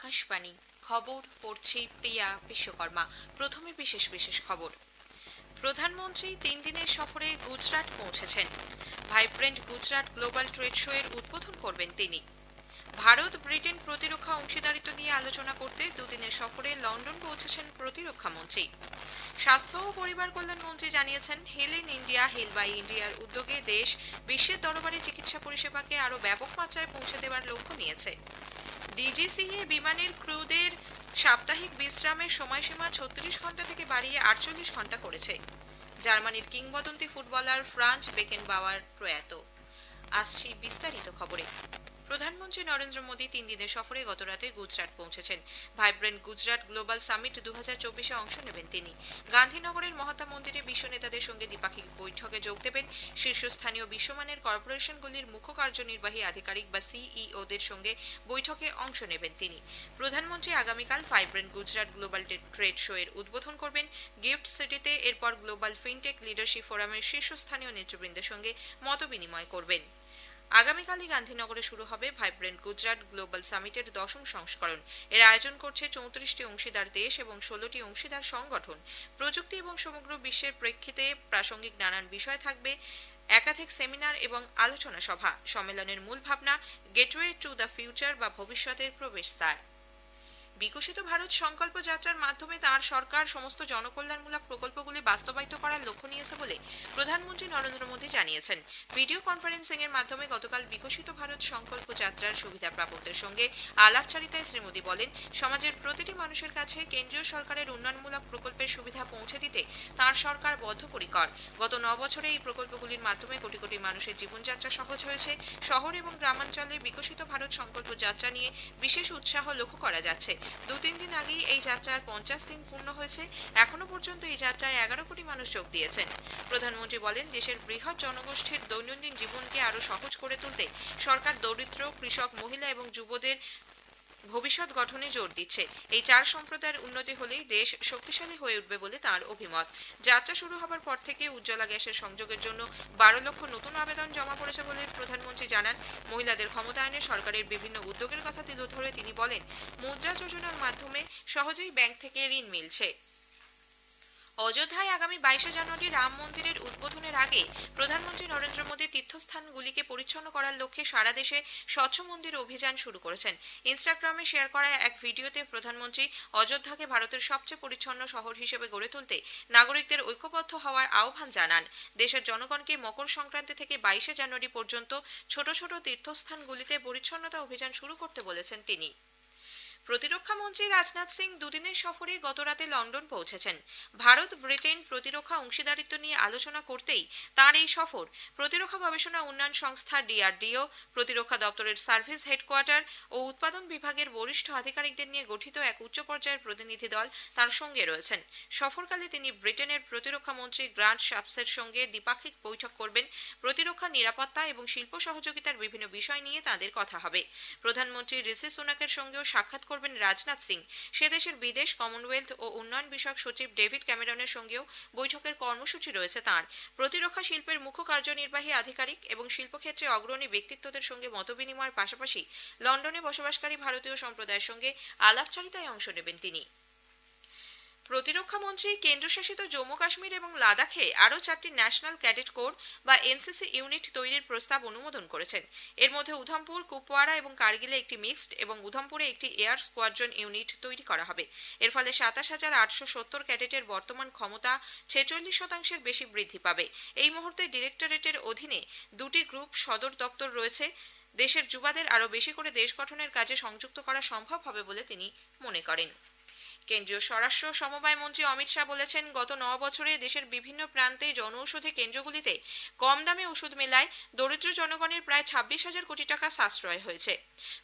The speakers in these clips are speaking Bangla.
আকাশবাণী। খবর, পড়ছি প্রিয়া বিশ্বকর্মা। প্রথমে বিশেষ বিশেষ খবর। প্রধানমন্ত্রী তিন দিনের সফরে গুজরাট পৌঁছেছেন। Vibrant Gujarat global trade show এর উদ্বোধন করবেন তিনি। ভারত, ব্রিটেন প্রতিরক্ষা অংশীদারিত্ব নিয়ে আলোচনা করতে দুদিনের সফরে লন্ডন পৌঁছেছেন প্রতিরক্ষা মন্ত্রী। স্বাস্থ্য ও পরিবার কল্যাণ মন্ত্রী জানিয়েছেন, heal in India, heal by ইন্ডিয়ার উদ্যোগে দেশ বিশ্বের দরবারে চিকিৎসা পরিষেবাকে আরও ব্যাপক মাত্রায় পৌঁছে দেওয়ার লক্ষ্য নিয়েছে। ডিজিসিএ বিমানের ক্রুদের সাপ্তাহিক বিশ্রামের সময়সীমা ছত্রিশ ঘণ্টা থেকে বাড়িয়ে আটচল্লিশ ঘণ্টা করেছে। জার্মানির কিংবদন্তি ফুটবলার ফ্রান্স বেকেন বাওয়ার প্রয়াত। আসছি বিস্তারিত খবরে। প্রধানমন্ত্রী নরেন্দ্র মোদী তিন দিনের সফরে গতরাতে গুজরাট পৌঁছেছেন। ভাইব্রেন্ট গুজরাট গ্লোবাল সামিট দু হাজার চব্বিশে অংশ নেবেন তিনি। গান্ধীনগরের মহাত্মা মন্দিরে বিশ্ব নেতাদের সঙ্গে দ্বিপাক্ষিক বৈঠকে যোগ দেবেন। শীর্ষস্থানীয় বিশ্বমানের কর্পোরেশনগুলির মুখ্য কার্যনির্বাহী আধিকারিক বা সিইওদের সঙ্গে বৈঠকে অংশ নেবেন তিনি। প্রধানমন্ত্রী আগামীকাল vibrant Gujarat global trade show এর উদ্বোধন করবেন। গিফট সিটিতে এরপর গ্লোবাল ফিনটেক লিডারশিপ ফোরামের শীর্ষস্থানীয় নেতৃবৃন্দের সঙ্গে মতবিনিময় করবেন। আগামীকালই গান্ধীনগরে শুরু হবে ভাইব্রেন্ট গুজরাট গ্লোবাল সামিটের দশম সংস্করণ। এর আয়োজন করছে চৌত্রিশটি অংশীদার দেশ এবং ষোলোটি অংশীদার সংগঠন। প্রযুক্তি এবং সমগ্র বিশ্বের প্রেক্ষিতে প্রাসঙ্গিক নানান বিষয় থাকবে। একাধিক সেমিনার এবং আলোচনা সভা। সম্মেলনের মূল ভাবনা, গেটওয়ে টু দ্য ফিউচার বা ভবিষ্যতের প্রবেশ প্রবেশদ্বার। বিকশিত ভারত সংকল্প যাত্রার মাধ্যমে তার সরকার সমস্ত জনকল্যাণমূলক প্রকল্পগুলি বাস্তবায়িত করার লক্ষ্য নিয়েছে বলে প্রধানমন্ত্রী নরেন্দ্র মোদী জানিয়েছেন। ভিডিও কনফারেন্সিং এর মাধ্যমে গতকাল বিকশিত ভারত সংকল্প যাত্রার সুবিধা প্রাপকদের সঙ্গে আলাপচারিতায় শ্রী মোদী বলেন, সমাজের প্রতিটি মানুষের কাছে কেন্দ্রীয় সরকারের উন্নয়নমূলক প্রকল্পের সুবিধা পৌঁছে দিতে তার সরকার বদ্ধপরিকর। গত ন বছরে এই প্রকল্পগুলির মাধ্যমে কোটি কোটি মানুষের জীবনযাত্রা সহজ হয়েছে। শহর এবং গ্রামাঞ্চলে বিকশিত ভারত সংকল্প যাত্রা নিয়ে বিশেষ উৎসাহ লক্ষ্য করা যাচ্ছে। দু তিন দিন আগেই এই যাত্রার পঞ্চাশ দিন পূর্ণ হয়েছে। এখনও পর্যন্ত এই যাত্রায় এগারো কোটি মানুষ যোগ দিয়েছেন। প্রধানমন্ত্রী বলেন, দেশের বৃহৎ জনগোষ্ঠীর দৈনন্দিন জীবনকে আরও সহজ করে তুলতে সরকার দরিদ্র, কৃষক, মহিলা এবং যুবদের ভবিষ্যৎ গঠনে জোর দিচ্ছে। এই চার সম্প্রদায়ের উন্নতি হলেই দেশ শক্তিশালী হয়ে উঠবে বলে তার অভিমত। যাত্রা শুরু হবার পর থেকে উজ্জ্বলা গ্যাসের সংযোগের জন্য বারো লক্ষ নতুন আবেদন জমা পড়েছে বলে প্রধানমন্ত্রী জানান। মহিলাদের ক্ষমতায়নে সরকারের বিভিন্ন উদ্যোগের কথা তুলে ধরে তিনি বলেন, মুদ্রা যোজনার মাধ্যমে সহজেই ব্যাংক থেকে ঋণ মিলছে। অযোধ্যায় আগামী বাইশে জানুয়ারি রাম মন্দিরের উদ্বোধনের আগে প্রধানমন্ত্রী নরেন্দ্র মোদী তীর্থস্থানগুলিকে পরিচ্ছন্ন করার লক্ষ্যে সারা দেশে স্বচ্ছ মন্দির অভিযান শুরু করেছেন। ইনস্টাগ্রামে শেয়ার করা এক ভিডিওতে প্রধানমন্ত্রী অযোধ্যাকে ভারতের সবচেয়ে পরিচ্ছন্ন শহর হিসেবে গড়ে তুলতে নাগরিকদের ঐক্যবদ্ধ হওয়ার আহ্বান জানান। দেশের জনগণকে মকর সংক্রান্তি থেকে বাইশে জানুয়ারি পর্যন্ত ছোট ছোট তীর্থস্থানগুলিতে পরিচ্ছন্নতা অভিযান শুরু করতে বলেছেন তিনি। প্রতিরক্ষা মন্ত্রী রাজনাথ সিং দুদিনের সফরে গতরাতে লন্ডন পৌঁছেছেন। ভারত, ব্রিটেন প্রতিরক্ষা অংশীদারিত্ব নিয়ে আলোচনা করতেই তার এই সফর প্রতিরক্ষা গবেষণা উন্নয়ন সংস্থা ডিআরডিও, প্রতিরক্ষা দপ্তরের সার্ভিস হেডকোয়ার্টার ও উৎপাদন বিভাগের বরিষ্ঠ আধিকারিকদের নিয়ে গঠিত এক উচ্চ পর্যায়ের প্রতিনিধি দল তার সঙ্গে রয়েছেন। সফরকালে তিনি ব্রিটেনের প্রতিরক্ষা মন্ত্রী গ্রান্ট শাপসের সঙ্গে দ্বিপাক্ষিক বৈঠক করবেন। প্রতিরক্ষা নিরাপত্তা এবং শিল্প সহযোগিতার বিভিন্ন বিষয় নিয়ে তাদের কথা হবে। প্রধানমন্ত্রী ঋষি সোনাকের সঙ্গেও সাক্ষাৎ করবেন রাজনাথ সিং। সে দেশের বিদেশ কমনওয়েলথ ও উন্নয়ন বিষয়ক সচিব ডেভিড ক্যামেরনের সঙ্গেও বৈঠকের কর্মসূচি রয়েছে তার। প্রতিরক্ষা শিল্পের মুখ্য কার্যনির্বাহী আধিকারিক এবং শিল্পক্ষেত্রে অগ্রণী ব্যক্তিত্বদের সঙ্গে মতবিনিময়ের পাশাপাশি লন্ডনে বসবাসকারী ভারতীয় সম্প্রদায়ের সঙ্গে আলাপচারিতায় অংশ নেবেন তিনি। প্রতিরক্ষা মন্ত্রী, কেন্দ্রশাসিত জম্মু কাশ্মীর এবং লাদাখে আরও চারটি ন্যাশনাল ক্যাডেট কোর বা এনসিসি ইউনিট তৈরির প্রস্তাব অনুমোদন করেছেন। এর মধ্যে উধমপুর, কুপওয়ারা এবং কার্গিলে একটি মিক্সড এবং উধমপুরে একটি এয়ার স্কোয়াড্রন ইউনিট তৈরি করা হবে। এর ফলে সাতাশ হাজার আটশো সত্তর ক্যাডেটের বর্তমান ক্ষমতা ছেচল্লিশ শতাংশের বেশি বৃদ্ধি পাবে। এই মুহূর্তে ডিরেক্টরেটের অধীনে দুটি গ্রুপ সদর দপ্তর রয়েছে। দেশের যুবাদের আরও বেশি করে দেশ গঠনের কাজে সংযুক্ত করা সম্ভব হবে বলে তিনি মনে করেন। কেন্দ্রীয় স্বরাষ্ট্র সমবায় মন্ত্রী অমিত শাহ বলেছেন, গত ন বছরে দেশের বিভিন্ন প্রান্তে জনঔষধি কেন্দ্রগুলিতে কম দামে ওষুধ মেলায় দরিদ্র জনগণের প্রায় ছাব্বিশ হাজার কোটি টাকা সাশ্রয় হয়েছে।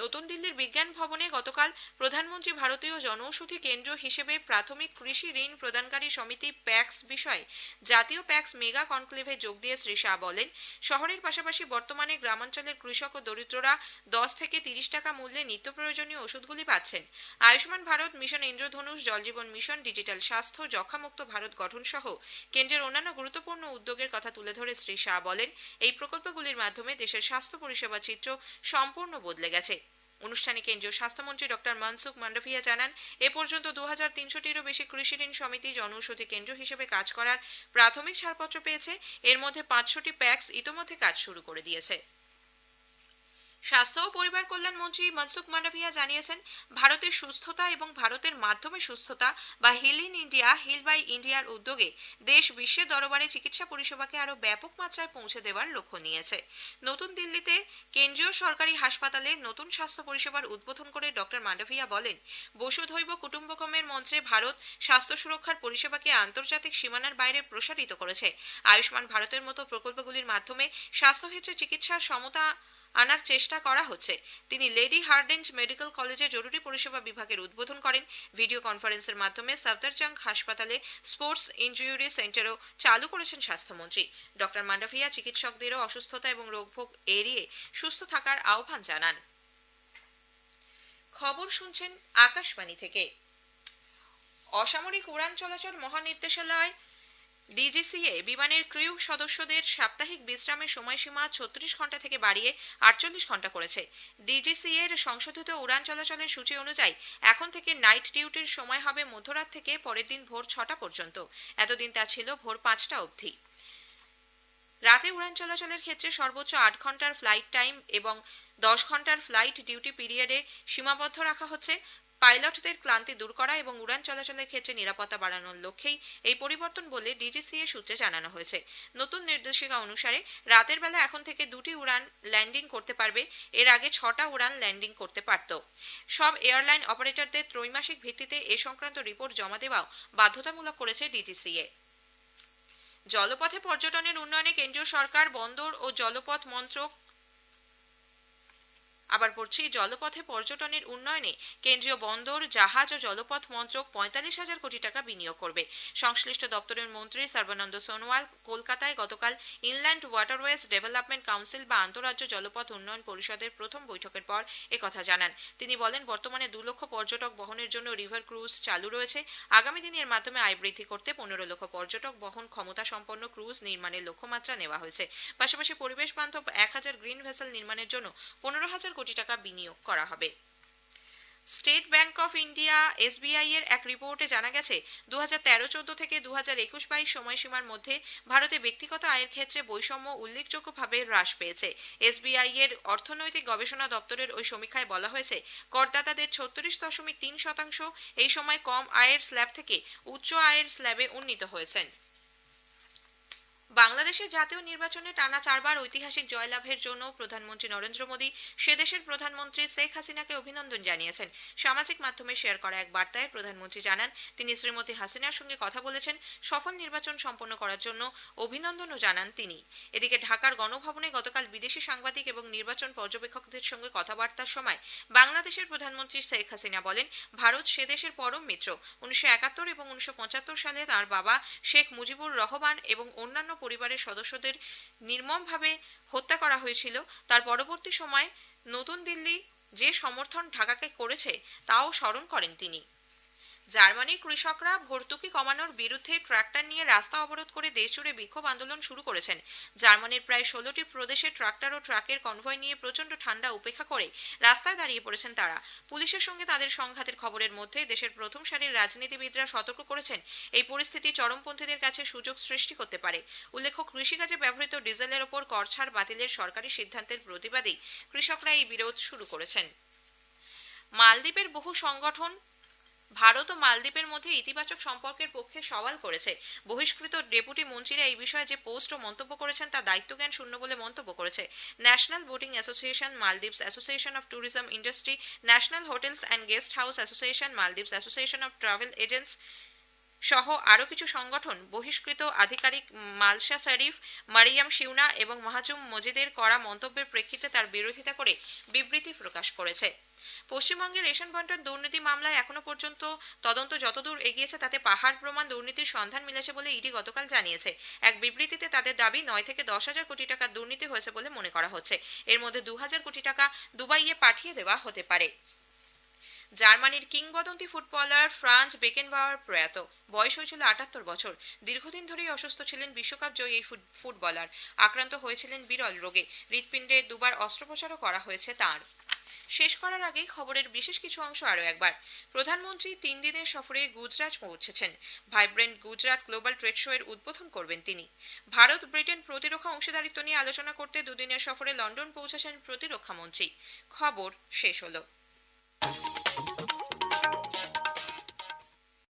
নতুন দিল্লির বিজ্ঞান ভবনে গতকাল প্রধানমন্ত্রী ভারতীয় জনঔষধি কেন্দ্র হিসেবে প্রাথমিক কৃষি ঋণ প্রদানকারী সমিতি প্যাক্স বিষয়ে জাতীয় প্যাক্স মেগা কনক্লেভে যোগ দিয়ে শ্রী শাহ বলেন, শহরের পাশাপাশি বর্তমানে গ্রামাঞ্চলের কৃষক ও দরিদ্ররা দশ থেকে তিরিশ টাকা মূল্যে নিত্য প্রয়োজনীয় ওষুধগুলি পাচ্ছেন। আয়ুষ্মান ভারত মিশন ইন্দ্রধনু ধনুষ জলজীবন মিশন, ডিজিটাল স্বাস্থ্য যক্ষামুক্ত ভারত গঠন সহ কেন্দ্রের অন্যান্য গুরুত্বপূর্ণ উদ্যোগের কথা তুলে ধরে শ্রী শাহ বলেন, এই প্রকল্পগুলির মাধ্যমে দেশের স্বাস্থ্য পরিষেবা চিত্র সম্পূর্ণ বদলে গেছে। অনুষ্ঠানে কেন্দ্রীয় স্বাস্থ্যমন্ত্রী ডক্টর মনসুখ মান্ডভিয়া জানান, এ পর্যন্ত দু হাজার তিনশোটিরও বেশি কৃষি ঋণ সমিতি জনৌষধি কেন্দ্র হিসেবে কাজ করার প্রাথমিক ছাড়পত্র পেয়েছে। এর মধ্যে পাঁচশোটি প্যাক্স ইতোমধ্যে কাজ শুরু করে দিয়েছে। স্বাস্থ্য ও পরিবার কল্যাণ মন্ত্রী মনসুখ মান্ডভিয়া জানিয়েছেন, ভারতের সুস্থতা এবং ভারতের মাধ্যমে সুস্থতা বা heal in India heal by ইন্ডিয়ার উদ্যোগে দেশ বিশ্বের দরবারে চিকিৎসা পরিষেবাকে আরও ব্যাপক মাত্রায় পৌঁছে দেওয়ার লক্ষ্য নিয়েছে। নতুন দিল্লিতে কেন্দ্রীয় সরকারি হাসপাতালে নতুন স্বাস্থ্য পরিষেবার উদ্বোধন করে ডক্টর মান্ডভিয়া বলেন, বসুধৈব কুটুম্বকমের মন্ত্রে ভারত স্বাস্থ্য সুরক্ষার পরিষেবাকে আন্তর্জাতিক সীমানার বাইরে প্রসারিত করেছে। আয়ুষ্মান ভারতের মতো প্রকল্পগুলির মাধ্যমে স্বাস্থ্যক্ষেত্রে চিকিৎসার সমতা আনার চেষ্টা করা হচ্ছে। তিনি লেডি হার্ডেন্ট মেডিকেল কলেজে জরুরি পরিষেবা বিভাগের উদ্বোধন করেন। ভিডিও কনফারেন্সের মাধ্যমে সফদরজং হাসপাতালে স্পোর্টস ইনজুরি সেন্টারও চালু করেছেন স্বাস্থ্যমন্ত্রী। ডক্টর মান্ডাভিয়া চিকিৎসকদেরও অসুস্থতা এবং রোগভোগ এড়িয়ে সুস্থ থাকার আহ্বান জানান। খবর শুনছেন আকাশবাণী থেকে। অসামরিক উড়ান চলাচল মহানির্দেশালয় ডিজিসিএ বিমানের ক্রিউ সদস্যদের সাপ্তাহিক বিশ্রামের সময়সীমা ছত্রিশ ঘণ্টা থেকে বাড়িয়ে আটচল্লিশ ঘণ্টা করেছে। ডিজিসিএ এর সংশোধিত উড়ান চলাচলের সূচি অনুযায়ী এখন থেকে নাইট ডিউটির সময় হবে মধ্যরাত থেকে পরের দিন ভোর ছটা পর্যন্ত। এতদিন তা ছিল ভোর পাঁচটা অবধি। রাতে উড়ান চলাচলের ক্ষেত্রে সর্বোচ্চ আট ঘণ্টার ফ্লাইট টাইম এবং দশ ঘণ্টার ফ্লাইট ডিউটি পিরিয়ডে সীমাবদ্ধ রাখা হচ্ছে। পাইলটদের ক্লান্তি দূর করা এবং উড়ান চলাচলের ক্ষেত্রে নিরাপত্তা বাড়ানোর লক্ষ্যেই এই পরিবর্তন বলে ডিজিসিএ সূত্রে জানানো হয়েছে। নতুন নির্দেশিকা অনুসারে রাতের বেলা এখন থেকে দুটি উড়ান ল্যান্ডিং করতে পারবে, এর আগে ছটা উড়ান ল্যান্ডিং করতে পারত। সব এয়ারলাইন অপারেটরদের ত্রৈমাসিক ভিত্তিতে এ সংক্রান্ত রিপোর্ট জমা দেওয়াও বাধ্যতামূলক করেছে ডিজিসিএ। জলপথে পর্যটনের উন্নয়নে কেন্দ্রীয় সরকার, বন্দর ও জলপথ মন্ত্রক আবার পড়ছি, জলপথে পর্যটনের উন্নয়নে কেন্দ্রীয় বন্দর, জাহাজ ও জলপথ মন্ত্রক পঁয়তাল্লিশ হাজার কোটি টাকা বিনিয়োগ করবে। সংশ্লিষ্ট দপ্তরের মন্ত্রী সর্বানন্দ সোনোয়াল কলকাতায় গতকাল ইনল্যান্ড ওয়াটারওয়েজ ডেভেলপমেন্ট কাউন্সিল বা আন্তরাজ্য জলপথ উন্নয়ন পরিষদের প্রথম বৈঠকের পর একথা জানান। তিনি বলেন, বর্তমানে দু লক্ষ পর্যটক বহনের জন্য রিভার ক্রুজ চালু রয়েছে। আগামী দিনে এর মাধ্যমে আয় বৃদ্ধি করতে পনেরো লক্ষ পর্যটক বহন ক্ষমতা সম্পন্ন ক্রুজ নির্মাণের লক্ষ্যমাত্রা নেওয়া হয়েছে। পাশাপাশি পরিবেশ বান্ধব এক হাজার গ্রিন ভেসেল নির্মাণের জন্য পনেরো হাজার কোটি টাকা বিনিয়োগ করা হবে। State Bank of India, SBI এর এক রিপোর্টে জানা গেছে দু হাজার তেরো চোদ্দ থেকে দু হাজার একুশ বাইশ সময়সীমার মধ্যে ভারতে ব্যক্তিগত আয়ের ক্ষেত্রে বৈষম্য উল্লেখযোগ্যভাবে হ্রাস পেয়েছে। এসবিআই এর অর্থনৈতিক গবেষণা দপ্তরের ওই সমীক্ষায় বলা হয়েছে, করদাতাদের ছত্রিশ দশমিক তিন শতাংশ এই সময় কম আয়ের স্ল্যাব থেকে উচ্চ আয়ের স্ল্যাবে উন্নীত হয়েছেন। বাংলাদেশের জাতীয় নির্বাচনে টানা চারবার ঐতিহাসিক জয়লাভের জন্য প্রধানমন্ত্রী নরেন্দ্র মোদী সে দেশের প্রধানমন্ত্রী শেখ হাসিনাকে অভিনন্দন জানিয়েছেন। সামাজিক মাধ্যমে শেয়ার করা এক বার্তায় প্রধানমন্ত্রী জানান, তিনি শ্রীমতী হাসিনার সঙ্গে কথা বলেছেন, সফল নির্বাচন সম্পন্ন করার জন্য অভিনন্দনও জানান তিনি। এদিকে ঢাকার গণভবনে গতকাল বিদেশি সাংবাদিক এবং নির্বাচন পর্যবেক্ষকদের সঙ্গে কথাবার্তার সময় বাংলাদেশের প্রধানমন্ত্রী শেখ হাসিনা বলেন, ভারত সে দেশের পরম মিত্র। উনিশশো একাত্তর এবং উনিশশো পঁচাত্তর সালে তার বাবা শেখ মুজিবুর রহমান এবং অন্যান্য পরিবারের সদস্যদের নির্মমভাবে হত্যা করা হয়েছিল। তার পরবর্তী সময়ে নতুন দিল্লি যে সমর্থন ঢাকাকে করেছে, তাও স্মরণ করেন তিনি। জার্মানির কৃষকরা ভর্তুকি কমানোর বিরুদ্ধে ট্রাক্টর নিয়ে রাস্তা অবরোধ করে দেশজুড়ে বিক্ষোভ আন্দোলন শুরু করেছেন। জার্মানির প্রায় ষোলোটি প্রদেশে ট্রাক্টর ও ট্রাকের কনভয় নিয়ে প্রচণ্ড ঠান্ডা উপেক্ষা করে রাস্তায় দাঁড়িয়ে পড়েছেন তারা। পুলিশের সঙ্গে তাদের সংঘাতের খবরের মধ্যে দেশের প্রথম সারির রাজনীতিবিদরা সতর্ক করেছেন, এই পরিস্থিতি চরমপন্থীদের কাছে সুযোগ সৃষ্টি করতে পারে। উল্লেখ্য, কৃষিকাজে ব্যবহৃত ডিজেলের ওপর করছাড় বাতিলের সরকারি সিদ্ধান্তের প্রতিবাদেই কৃষকরা এই বিরোধ শুরু করেছেন। মালদ্বীপের বহু সংগঠন ভারত ও মালদ্বীপের মধ্যে ইতিবাচক সম্পর্কের পক্ষে সওয়াল করেছে। বহিষ্কৃত ডেপুটি মন্ত্রীরা এই বিষয়ে যে পোস্ট ও মন্তব্য করেছেন তা দায়িত্বজ্ঞান শূন্য বলে মন্তব্য করেছে। National boating association, Maldives association of tourism industry, national hotels and guest house association, Maldives association of travel agents সহ আরও কিছু সংগঠন, বহিষ্কৃত আধিকারিক মালশা শরীফ, মারিয়াম শিউনা এবং মাহাজুম মজিদের করা মন্তব্যের প্রেক্ষিতে তার বিরোধিতা করে বিবৃতি প্রকাশ করেছে। পশ্চিমবঙ্গের রেশন বন্টন দুর্নীতি মামলায় এখনও পর্যন্ত তদন্ত যতদূর এগিয়েছে, তাতে পাহাড় প্রমাণ দুর্নীতির সন্ধান মিলেছে বলে ইডি গতকাল জানিয়েছে। এক বিবৃতিতে তাদের দাবি, নয় থেকে দশ হাজার কোটি টাকা দুর্নীতি হয়েছে বলে মনে করা হচ্ছে। এর মধ্যে দু হাজার কোটি টাকা দুবাইয়ে পাঠিয়ে দেওয়া হতে পারে। জার্মানির কিংবদন্তি ফুটবলার ফ্রান্স বেকেনবাওয়ার প্রয়াত। বয়স হয়েছিল আটাত্তর বছর। দীর্ঘদিন ধরেই অসুস্থ ছিলেন বিশ্বকাপ জয়ী এই ফুটবলার। আক্রান্ত হয়েছিলেন বিরল রোগে। হৃৎপিণ্ডে দুবার অস্ত্রোপচারও করা হয়েছে তাঁর। শেষ করার আগে খবরের বিশেষ কিছু অংশ আরও একবার। প্রধানমন্ত্রী তিন দিনের সফরে গুজরাট পৌঁছেছেন। Vibrant Gujarat global trade show এর উদ্বোধন করবেন তিনি। ভারত, ব্রিটেন প্রতিরক্ষা অংশীদারিত্ব নিয়ে আলোচনা করতে দুদিনের সফরে লন্ডন পৌঁছেছেন প্রতিরক্ষামন্ত্রী খবর শেষ হলো।